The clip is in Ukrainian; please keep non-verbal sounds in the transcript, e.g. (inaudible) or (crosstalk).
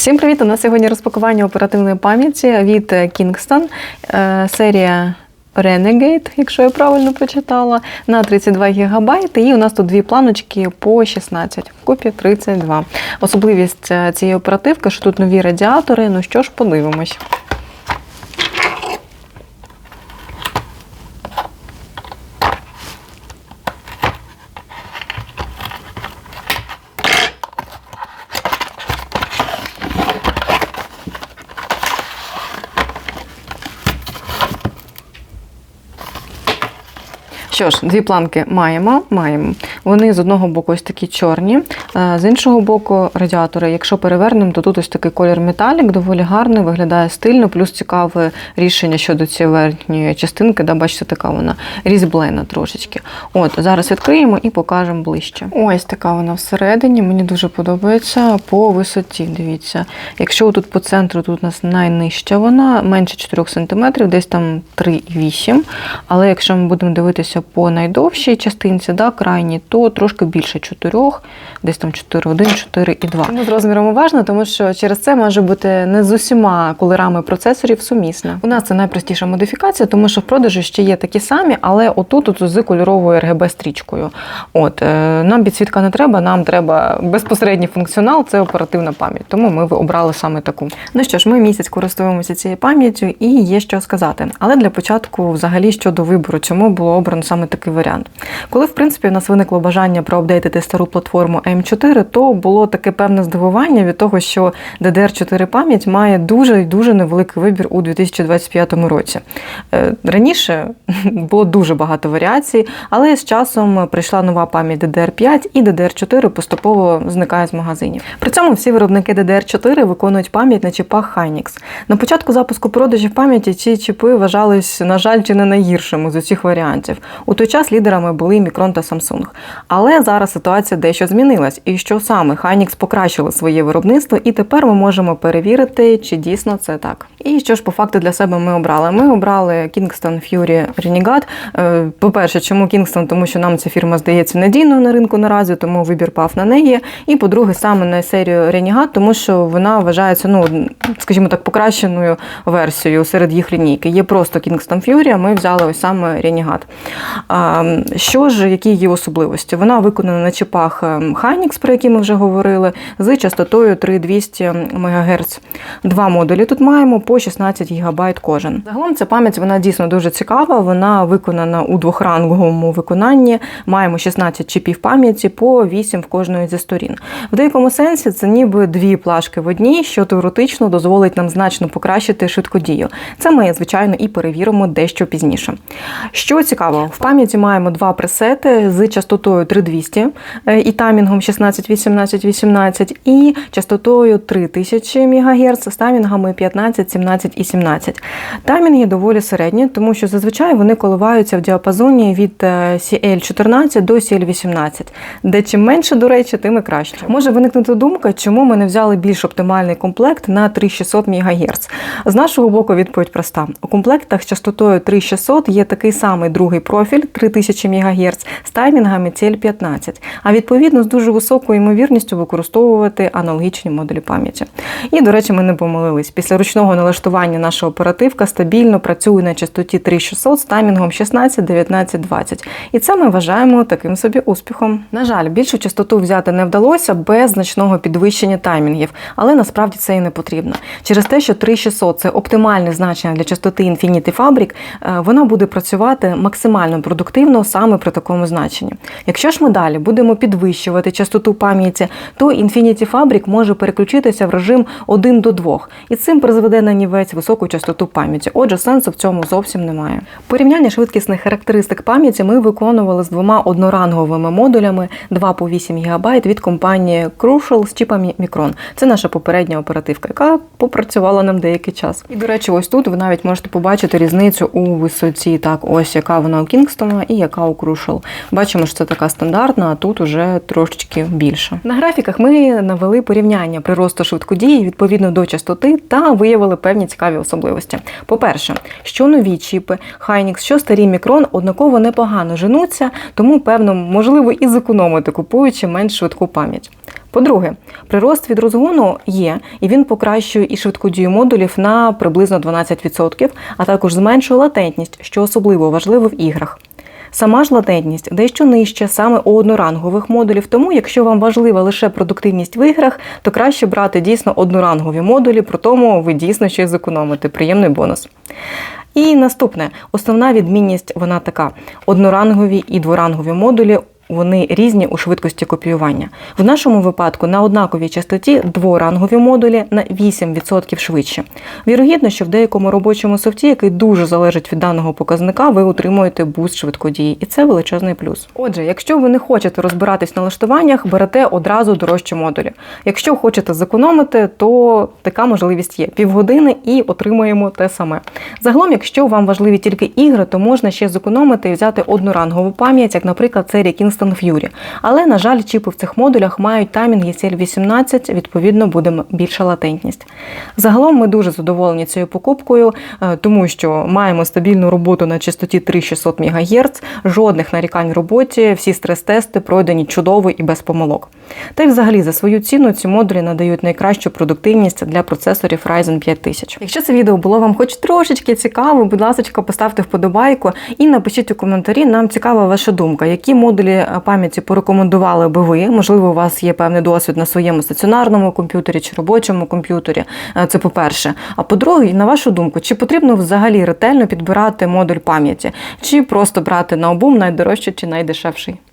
Всім привіт! У нас сьогодні розпакування оперативної пам'яті від Kingston. Е, Серія Renegade, якщо я правильно прочитала, на 32 ГБ. І у нас тут дві планочки по 16, в купі 32. Особливість е, цієї оперативки, що тут нові радіатори. Ну що ж, подивимось. Що ж, дві планки маємо. маємо. Вони з одного боку ось такі чорні, е, з іншого боку радіатори. Якщо перевернемо, то тут ось такий колір металік, доволі гарний, виглядає стильно, плюс цікаве рішення щодо цієї верхньої частинки. Да, Бачите, така вона різьблена трошечки. От, зараз відкриємо і покажемо ближче. Ось така вона всередині, мені дуже подобається по висоті. Дивіться, якщо тут по центру тут у нас найнижча вона, менше 4 см, десь там 3,8 Але якщо ми будемо дивитися по найдовшій частинці, да, крайній, то трошки більше 4, десь там 4,1, 4,2. Тому з розміром уважно, тому що через це може бути не з усіма кольорами процесорів сумісна. У нас це найпростіша модифікація, тому що в продажі ще є такі самі, але отут от з кольоровою RGB стрічкою. От е, нам підсвітка не треба, нам треба безпосередній функціонал, це оперативна пам'ять. Тому ми обрали саме таку. Ну що ж, ми місяць користуємося цією пам'яттю і є що сказати. Але для початку, взагалі, щодо вибору, чому було обрано саме такий варіант. Коли, в принципі, у нас виникло бажання проапдейтити стару платформу M4, то було таке певне здивування від того, що DDR4 пам'ять має дуже і дуже невеликий вибір у 2025 році. Е, Раніше (laughs) було дуже багато варіацій, але з часом прийшла нова пам'ять DDR5 і DDR4 поступово зникає з магазинів. При цьому всі виробники DDR4 виконують пам'ять на чіпах Hynix. На початку запуску продажів пам'яті ці чіпи вважались, на жаль, чи не найгіршими з усіх варіантів. У той час лідерами були Micron та Samsung. Але зараз ситуація дещо змінилась. І що саме Hynix покращили своє виробництво, і тепер ми можемо перевірити, чи дійсно це так. І що ж по факту для себе ми обрали? Ми обрали Kingston Fury Renegade. Е, По-перше, чому Kingston? Тому що нам ця фірма здається надійною на ринку наразі, тому вибір пав на неї. І по-друге, саме на серію Renegade, тому що вона вважається, ну скажімо так, покращеною версією серед їх лінійки. Є просто Kingston Fury, а ми взяли ось саме Renegade. Що ж, які її особливості? Вона виконана на чіпах Hynix, про які ми вже говорили, з частотою 3200 МГц. Два модулі тут маємо по 16 ГБ кожен. Загалом ця пам'ять вона дійсно дуже цікава. Вона виконана у двохранговому виконанні. Маємо 16 чіпів пам'яті по 8 в кожної зі сторін. В деякому сенсі це ніби дві плашки в одній, що теоретично дозволить нам значно покращити швидкодію. Це ми, звичайно, і перевіримо дещо пізніше. Що цікаво, в пам'яті маємо два пресети з частотою 3200 е, і таймінгом 16, 18, 18 і частотою 3000 МГц з таймінгами 15, 17 і 17. Таймінги доволі середні, тому що зазвичай вони коливаються в діапазоні від е, CL14 до CL18, де чим менше, до речі, тим і краще. Може виникнути думка, чому ми не взяли більш оптимальний комплект на 3600 МГц. З нашого боку відповідь проста. У комплектах з частотою 3600 є такий самий другий профіль 3000 МГц з таймінгами CL15, а відповідно з дуже високою ймовірністю використовувати аналогічні модулі пам'яті. І, до речі, ми не помилились. Після ручного налаштування наша оперативка стабільно працює на частоті 3600 з таймінгом 16, 19, 20. І це ми вважаємо таким собі успіхом. На жаль, більшу частоту взяти не вдалося без значного підвищення таймінгів, але насправді це і не потрібно. Через те, що 3600 – це оптимальне значення для частоти Infinity Fabric, е, вона буде працювати максимально продуктивно саме при такому значенні. Якщо ж ми далі будемо підвищувати частоту пам'яті, то Infinity Fabric може переключитися в режим 1 до 2, і цим призведе на нівець високу частоту пам'яті. Отже, сенсу в цьому зовсім немає. Порівняння швидкісних характеристик пам'яті ми виконували з двома одноранговими модулями 2 по 8 ГБ від компанії Crucial з чіпами Micron. Це наша попередня оперативка, яка попрацювала нам деякий час. І, до речі, ось тут ви навіть можете побачити різницю у висоті. Так, ось яка вона у Kingston і яка у Crucial. Бачимо, що це така стандартна, а тут уже трошечки більше. На графіках ми навели порівняння приросту швидкодії відповідно до частоти та виявили певні цікаві особливості. По-перше, що нові чіпи Hynix, що старі Micron однаково непогано женуться, тому певно можливо і зекономити, купуючи менш швидку пам'ять. По-друге, прирост від розгону є, і він покращує і швидкодію модулів на приблизно 12%, а також зменшує латентність, що особливо важливо в іграх. Сама ж латентність дещо нижча саме у однорангових модулів, тому якщо вам важлива лише продуктивність в іграх, то краще брати дійсно однорангові модулі, при тому ви дійсно щось зекономите. Приємний бонус. І наступне, основна відмінність вона така: однорангові і дворангові модулі. Вони різні у швидкості копіювання. В нашому випадку на однаковій частоті дворангові модулі на 8% швидше. Вірогідно, що в деякому робочому софті, який дуже залежить від даного показника, ви отримуєте буст швидкодії, і це величезний плюс. Отже, якщо ви не хочете розбиратись в налаштуваннях, берете одразу дорожчі модулі. Якщо хочете зекономити, то така можливість є півгодини і отримуємо те саме. Загалом, якщо вам важливі тільки ігри, то можна ще зекономити і взяти однорангову пам'ять, як, наприклад, серія Kingston Fury. Але, на жаль, чіпи в цих модулях мають таймінг ECL18, відповідно, буде більша латентність. Загалом ми дуже задоволені цією покупкою, е, тому що маємо стабільну роботу на частоті 3600 МГц, жодних нарікань в роботі, всі стрес-тести пройдені чудово і без помилок. Та й взагалі за свою ціну ці модулі надають найкращу продуктивність для процесорів Ryzen 5000. Якщо це відео було вам хоч трошечки цікаво, будь ласка, поставте вподобайку і напишіть у коментарі. Нам цікава ваша думка, які модулі пам'яті порекомендували би ви. Можливо, у вас є певний досвід на своєму стаціонарному комп'ютері чи робочому комп'ютері. Е, Це по-перше. А по-друге, на вашу думку, чи потрібно взагалі ретельно підбирати модуль пам'яті, чи просто брати на обум найдорожчий чи найдешевший?